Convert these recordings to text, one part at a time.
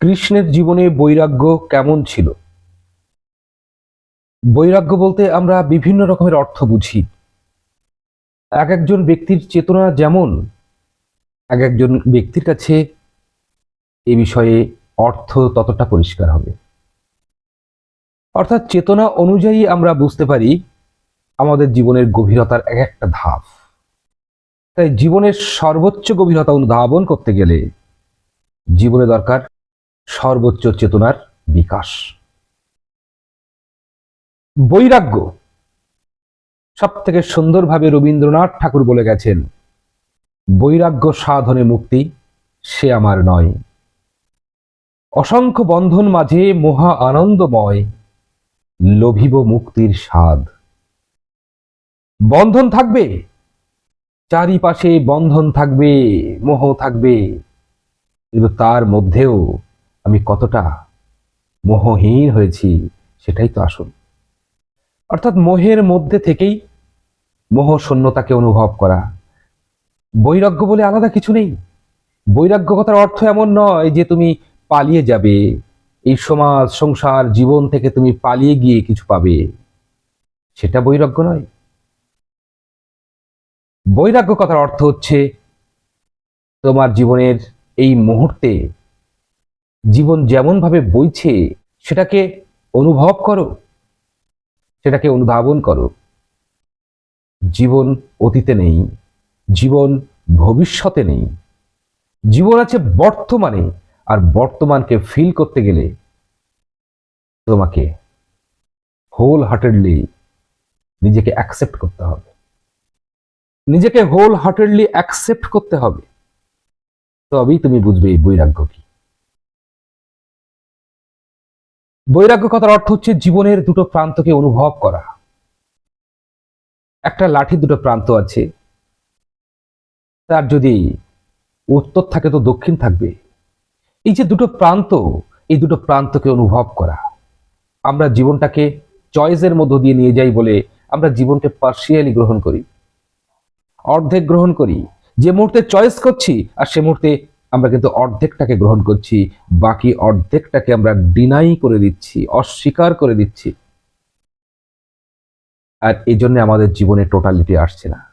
কৃষ্ণের জীবনে বৈরাগ্য কেমন ছিল? বৈরাগ্য বলতে আমরা বিভিন্ন রকমের অর্থ বুঝি। এক একজন ব্যক্তির চেতনা যেমন, এক একজন ব্যক্তির কাছে এ বিষয়ে অর্থ ততটা পরিষ্কার হবে। অর্থাৎ চেতনা অনুযায়ী আমরা বুঝতে পারি আমাদের জীবনের গভীরতার এক একটা ধাপ। তাই জীবনের সর্বোচ্চ গভীরতা অনুধাবন করতে গেলে জীবনে দরকার সর্বোচ্চ চেতনার বিকাশ। বৈরাগ্য। সব থেকে সুন্দরভাবে রবীন্দ্রনাথ ঠাকুর বলে গেছেন, বৈরাগ্য সাধনে মুক্তি, সে আমার নয়। অসংখ্য বন্ধন মাঝে মহা আনন্দময়, লোভিব মুক্তির স্বাদ। বন্ধন থাকবে, চারিপাশে বন্ধন থাকবে, মোহ থাকবে, কিন্তু তার মধ্যেও আমি কতটা মোহহীন হয়েছি সেটাই তো আসল। অর্থাৎ মোহের মধ্যে থেকেই মোহ শূন্যতাকে অনুভব করা। বৈরাগ্য বলে আলাদা কিছু নেই। বৈরাগ্য কথার অর্থ এমন নয় যে তুমি পালিয়ে যাবে। এই সমাজ, সংসার, জীবন থেকে তুমি পালিয়ে গিয়ে কিছু পাবে। সেটা বৈরাগ্য নয়। বৈরাগ্য কথার অর্থ হচ্ছে তোমার জীবনের এই মুহূর্তে জীবন যেমনভাবে বইছে, সেটাকে অনুভব করো। সেটাকে অনুধাবন করো। জীবন অতীতে নেই, জীবন ভবিষ্যতে নেই। জীবন আছে বর্তমানে, আর বর্তমানকে ফিল করতে গেলে তোমাকে হোল হার্টেডলি নিজেকে অ্যাকসেপ্ট করতে হবে। নিজেকে হোল হার্টেডলি অ্যাকসেপ্ট করতে হবে। তবেই তুমি বুঝবে এই বৈরাগ্য কি। বৈরাগ্য কথার অর্থ হচ্ছে জীবনের দুটো প্রান্তকে অনুভব করা। একটা লাঠির দুটো প্রান্ত আছে। তার যদি উত্তর থাকে তো দক্ষিণ থাকবে। এই যে দুটো প্রান্ত, এই দুটো প্রান্তকে অনুভব করা। আমরা জীবনটাকে চয়েসের মধ্য দিয়ে নিয়ে যাই বলে আমরা জীবনকে পার্সিয়ালি গ্রহণ করি। অর্ধেক গ্রহণ করি। যে মুহূর্তে চয়েস করছি আর সে মুহূর্তে আমরা কিন্তু অর্ধেকটাকে গ্রহণ করছি, বাকি অর্ধেকটাকে আমরা ডিনাই করে দিচ্ছি, অস্বীকার করে দিচ্ছি। আর এই জন্য আমাদের জীবনে টোটালিটি আসছে না।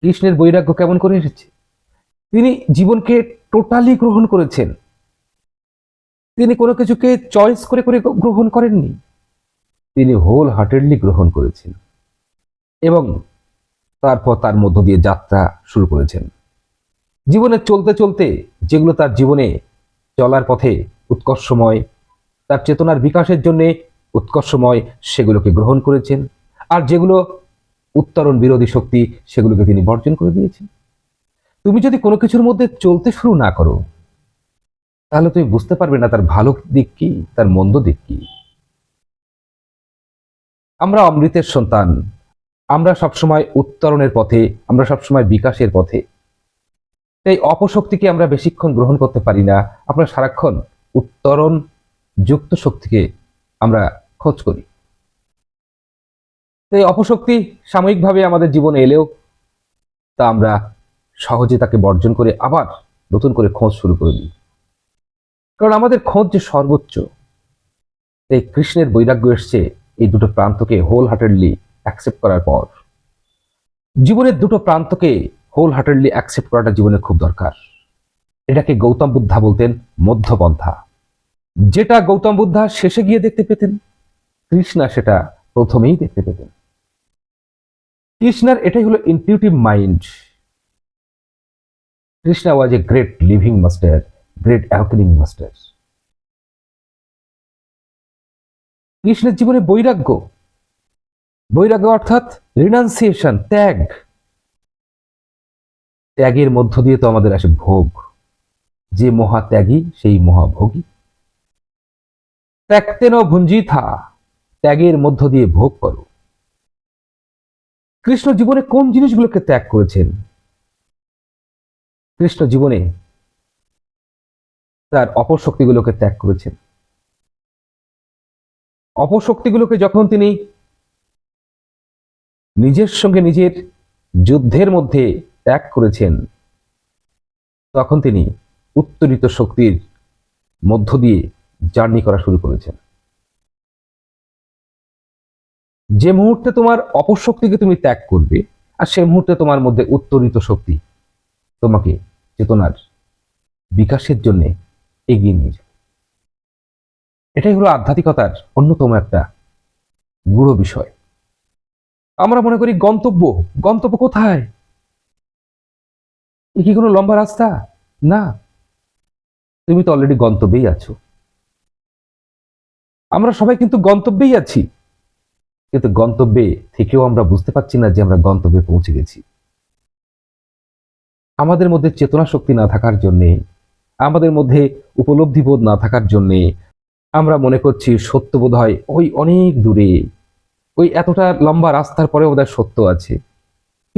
কৃষ্ণের বৈরাগ্য কেমন করে এসেছে? তিনি জীবনকে টোটালি গ্রহণ করেছেন। তিনি কোনো কিছুকে চয়েস করে করে গ্রহণ করেননি। তিনি হোল হার্টেডলি গ্রহণ করেছেন। এবং তারপর তার মধ্য দিয়ে যাত্রা শুরু করেছেন। জীবনে চলতে চলতে যেগুলো তার জীবনে চলার পথে উৎকর্ষময়, তার চেতনার বিকাশের জন্য উৎকর্ষময়, সেগুলোকে গ্রহণ করেছেন। আর যেগুলো উত্তরণ বিরোধী শক্তি, সেগুলোকে তিনি বর্জন করে দিয়েছেন। তুমি যদি কোনো কিছুর মধ্যে চলতে শুরু না করো, তাহলে তুমি বুঝতে পারবে না তার ভালো দিক কি, তার মন্দ দিক কি। আমরা অমৃতের সন্তান, আমরা সবসময় উত্তরণের পথে, আমরা সবসময় বিকাশের পথে। তাই অপশক্তিকে আমরা বেশিক্ষণ গ্রহণ করতে পারি না। আমরা সারাক্ষণ উত্তরণ যুক্ত শক্তিকে আমরা খোঁজ করি। তাই অপশক্তি সাময়িকভাবে আমাদের জীবনে এলেও তা আমরা সহজে তাকে বর্জন করে আবার নতুন করে খোঁজ শুরু করে দিই। কারণ আমাদের খোঁজ যে সর্বোচ্চ, এই কৃষ্ণের বৈরাগ্য এসছে এই দুটো প্রান্তকে হোল হার্টেডলি অ্যাকসেপ্ট করার পর। জীবনের দুটো প্রান্তকে হোল হার্টেডলি অ্যাকসেপ্ট করাটা জীবনে খুব দরকার। এটাকে গৌতম বুদ্ধা বলতেন মধ্যপন্থা। যেটা গৌতম বুদ্ধা শেষে গিয়ে দেখতে পেতেন, কৃষ্ণা সেটা প্রথমেই দেখতে পেতেন। কৃষ্ণার এটাই হলো intuitive mind Krishna was a great living master great awakening master কৃষ্ণের জীবনে বৈরাগ্য। বৈরাগ্য অর্থাৎ রিনাউন্সিয়েশন ত্যাগ। ত্যাগের মধ্য দিয়ে তো আমাদের আসে ভোগ। যে মহাত্যাগী সেই মহাভোগী ত্যাগতেন ভুঞ্জিথা, ত্যাগের মধ্য দিয়ে ভোগ করো। কৃষ্ণ জীবনে কোন জিনিসগুলোকে ত্যাগ করেছেন? কৃষ্ণ জীবনে তার অপশক্তিগুলোকে ত্যাগ করেছেন। অপশক্তিগুলোকে যখন তিনি নিজের সঙ্গে নিজের যুদ্ধের মধ্যে ত্যাগ করেছেন। তখন তিনি উত্তরিত শক্তির মধ্য দিয়ে জার্নি করা শুরু করেছেন। যে মুহূর্তে তোমার অপশক্তিকে তুমি ত্যাগ করবে, আর সে মুহূর্তে তোমার মধ্যে উত্তরিত শক্তি তোমাকে চেতনার বিকাশের জন্য এগিয়ে নিয়ে যাবে। এটাই হলো আধ্যাত্মিকতার অন্যতম একটা গুড়ো বিষয়। আমরা মনে করি গন্তব্য। গন্তব্য কোথায়? এ কি কোনো লম্বা রাস্তা? না। তুমি তো অলরেডি গন্তব্যেই আছো। আমরা সবাই কিন্তু গন্তব্যেই আছি। কিন্তু গন্তব্যে থেকেও আমরা বুঝতে পারছি না যে আমরা গন্তব্যে পৌঁছে গেছি। আমাদের মধ্যে চেতনা শক্তি না থাকার জন্যে, আমাদের মধ্যে উপলব্ধি বোধ না থাকার জন্যে আমরা মনে করছি সত্য বোধ হয় ওই অনেক দূরে। ওই এতটা লম্বা রাস্তার পরে ওদের সত্য আছে।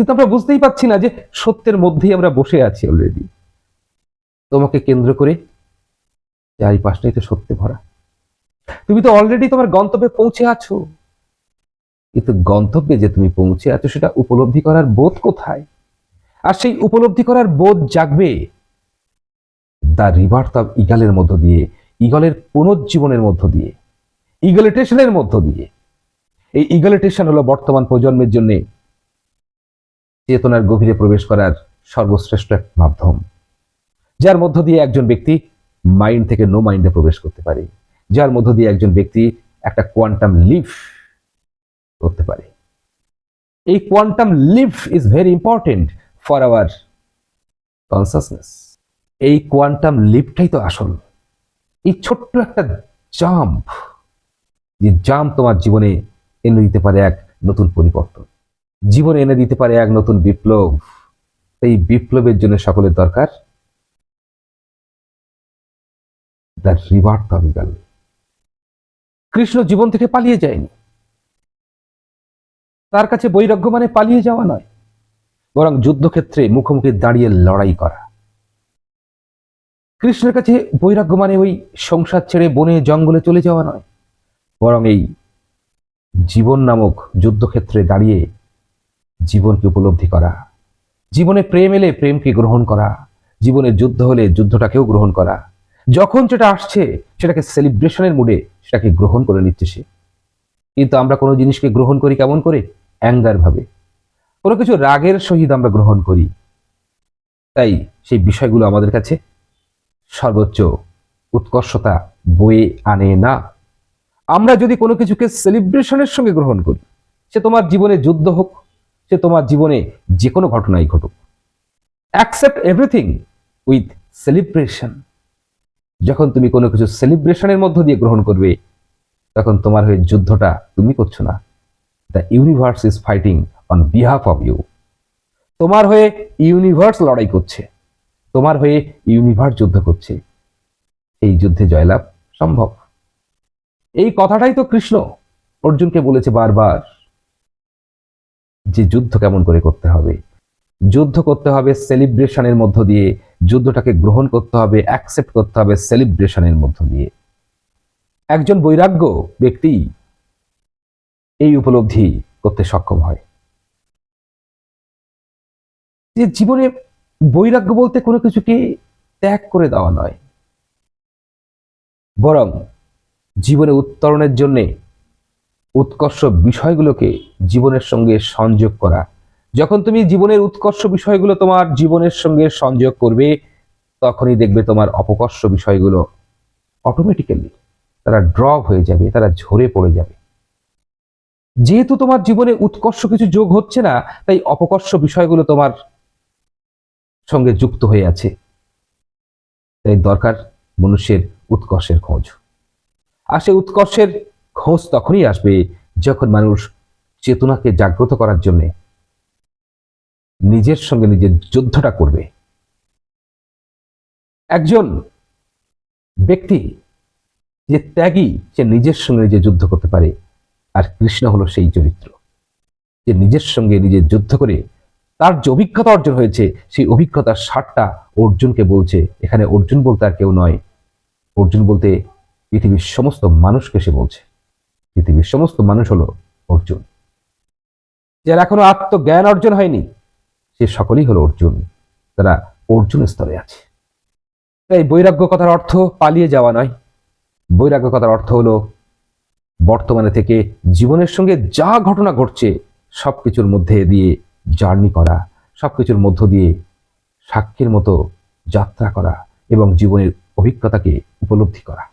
কিন্তু আমরা বুঝতেই পারছি না যে সত্যের মধ্যেই আমরা বসে আছি অলরেডি তোমাকে কেন্দ্র করে চারিপাশটাই তো সত্যে ভরা। তুমি তো অলরেডি তোমার গন্তব্যে পৌঁছে আছো। কিন্তু গন্তব্যে যে তুমি পৌঁছে আছো সেটা উপলব্ধি করার বোধ কোথায়? আর সেই উপলব্ধি করার বোধ জাগবে দ্য রিভার্থ অফ ইগালের মধ্য দিয়ে ইগলের পুনর্জীবনের মধ্য দিয়ে ইগলিটেশনের মধ্য দিয়ে। এই ইগলিটেশন হলো বর্তমান প্রজন্মের জন্য চেতনার গভীরে প্রবেশ করার সর্বশ্রেষ্ঠ এক মাধ্যম, যার মধ্য দিয়ে একজন ব্যক্তি মাইন্ড থেকে নো মাইন্ডে প্রবেশ করতে পারে, যার মধ্য দিয়ে একজন ব্যক্তি একটা কোয়ান্টাম লিফ করতে পারে। এই quantum leap is very important for our consciousness এই কোয়ান্টাম লিফটাই তো আসল। এই ছোট্ট একটা জাম্প যে জাম্প তোমার জীবনে এনে দিতে পারে এক নতুন পরিবর্তন। জীবনে এনে দিতে পারে এক নতুন বিপ্লব। এই বিপ্লবের জন্য সকলের দরকার কৃষ্ণ জীবন থেকে পালিয়ে যায়নি। তার কাছে বৈরাগ্য মানে পালিয়ে যাওয়া নয়, বরং যুদ্ধক্ষেত্রে মুখোমুখি দাঁড়িয়ে লড়াই করা। কৃষ্ণের কাছে বৈরাগ্য মানে ওই সংসার ছেড়ে বনে, জঙ্গলে চলে যাওয়া নয়, বরং এই জীবন নামক যুদ্ধক্ষেত্রে দাঁড়িয়ে জীবনকে উপলব্ধি করা। জীবনে প্রেম এলে প্রেমকে গ্রহণ করা। জীবনে যুদ্ধ হলে যুদ্ধটাকেও গ্রহণ করা। যখন যেটা আসছে, সেটাকে সেলিব্রেশনের মুডে সেটাকে গ্রহণ করে নিচ্ছে সে। কিন্তু আমরা কোনো জিনিসকে গ্রহণ করি কেমন করে? অ্যাঙ্গার কোনো কিছু রাগের সহিত আমরা গ্রহণ করি। তাই সেই বিষয়গুলো আমাদের কাছে সর্বোচ্চ উৎকর্ষতা বয়ে আনে না। আমরা যদি কোনো কিছুকে সেলিব্রেশনের সঙ্গে গ্রহণ করি, সে তোমার জীবনে যুদ্ধ হোক সে তোমার জীবনে যে কোনো ঘটনাই ঘটুক। অ্যাকসেপ্ট এভরিথিং উইথ সেলিব্রেশন যখন তুমি কোনো কিছু সেলিব্রেশনের মধ্য দিয়ে গ্রহণ করবে, তখন তোমার হয়ে যুদ্ধটা তুমি করছ না। The universe is fighting on behalf of you তোমার হয়ে ইউনিভার্স লড়াই করছে। তোমার হয়ে ইউনিভার্স যুদ্ধ করছে। এই যুদ্ধে জয়লাভ সম্ভব। এই কথাটাই তো কৃষ্ণ অর্জুনকে বলেছে বারবার। যে যুদ্ধ কেমন করে করতে হবে। যুদ্ধ করতে হবে সেলিব্রেশনের মধ্য দিয়ে, যুদ্ধটাকে গ্রহণ করতে হবে অ্যাকসেপ্ট করতে হবে সেলিব্রেশনের মধ্য দিয়ে। একজন বৈরাগ্য ব্যক্তি এই উপলব্ধি করতে সক্ষম হয়। যে জীবনে বৈরাগ্য বলতে কোনো কিছুকে ত্যাগ করে দেওয়া নয়। বরং জীবনে উত্তরণের জন্যে উৎকর্ষ বিষয়গুলোকে জীবনের সঙ্গে সংযোগ করা। যখন তুমি জীবনের উৎকর্ষ বিষয়গুলো তোমার জীবনের সঙ্গে সংযোগ করবে, তখনই দেখবে তোমার অপকর্ষ বিষয়গুলো অটোমেটিক্যালি তারা ড্রপ হয়ে যাবে, তারা ঝরে পড়ে যাবে। যেহেতু তোমার জীবনে উৎকর্ষ কিছু যোগ হচ্ছে না, তাই অপকর্ষ বিষয়গুলো তোমার সঙ্গে যুক্ত হয়ে আছে। তাই দরকার মনুষ্যের উৎকর্ষের খোঁজ। আর সেই উৎকর্ষের খোঁজ তখনই আসবে যখন মানুষ চেতনাকে জাগ্রত করার জন্যে নিজের সঙ্গে নিজের যুদ্ধটা করবে। একজন ব্যক্তি যে ত্যাগী, সে নিজের সঙ্গে নিজে যুদ্ধ করতে পারে, আর কৃষ্ণ হলো সেই চরিত্র। যে নিজের সঙ্গে নিজে যুদ্ধ করে তার যে অভিজ্ঞতা অর্জন হয়েছে, সেই অভিজ্ঞতার সারটা অর্জুনকে বলছে। এখানে অর্জুন বলতে আর কেউ নয়। অর্জুন বলতে পৃথিবীর সমস্ত মানুষকে সে বলছে। পৃথিবীর সমস্ত মানুষ হলো অর্জুন। যার এখনও আত্মজ্ঞান অর্জন হয়নি, সে সকলেই হলো অর্জুন। তারা অর্জুন স্তরে আছে। তাই বৈরাগ্য কথার অর্থ পালিয়ে যাওয়া নয়। বৈরাগ্য কথার অর্থ হলো, বর্তমানে থেকে জীবনের সঙ্গে যা ঘটনা ঘটছে সব কিছুর মধ্যে দিয়ে জার্নি করা সব কিছুর মধ্য দিয়ে সাক্ষীর মতো যাত্রা করা এবং জীবনের অভিজ্ঞতাকে উপলব্ধি করা।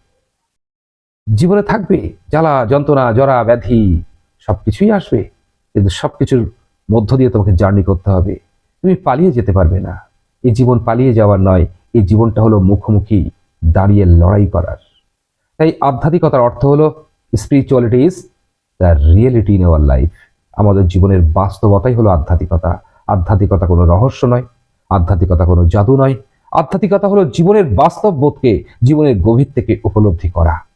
জীবনে থাকবে, জ্বালা, যন্ত্রণা, জরা, ব্যাধি, সবকিছুই আসবে। কিন্তু সবকিছুর মধ্য দিয়ে তোমাকে জার্নি করতে হবে। তুমি পালিয়ে যেতে পারবে না। এই জীবন পালিয়ে যাওয়ার নয়, এই জীবনটা হলো মুখোমুখি দাঁড়িয়ে লড়াই করার। তাই আধ্যাত্মিকতার অর্থ হলো spirituality is the reality in our life আমাদের জীবনের বাস্তবতাই হলো আধ্যাত্মিকতা। আধ্যাত্মিকতা কোনো রহস্য নয়, আধ্যাত্মিকতা কোনো জাদু নয়। আধ্যাত্মিকতা হলো জীবনের বাস্তব বোধকে, জীবনের গভীর থেকে উপলব্ধি করা।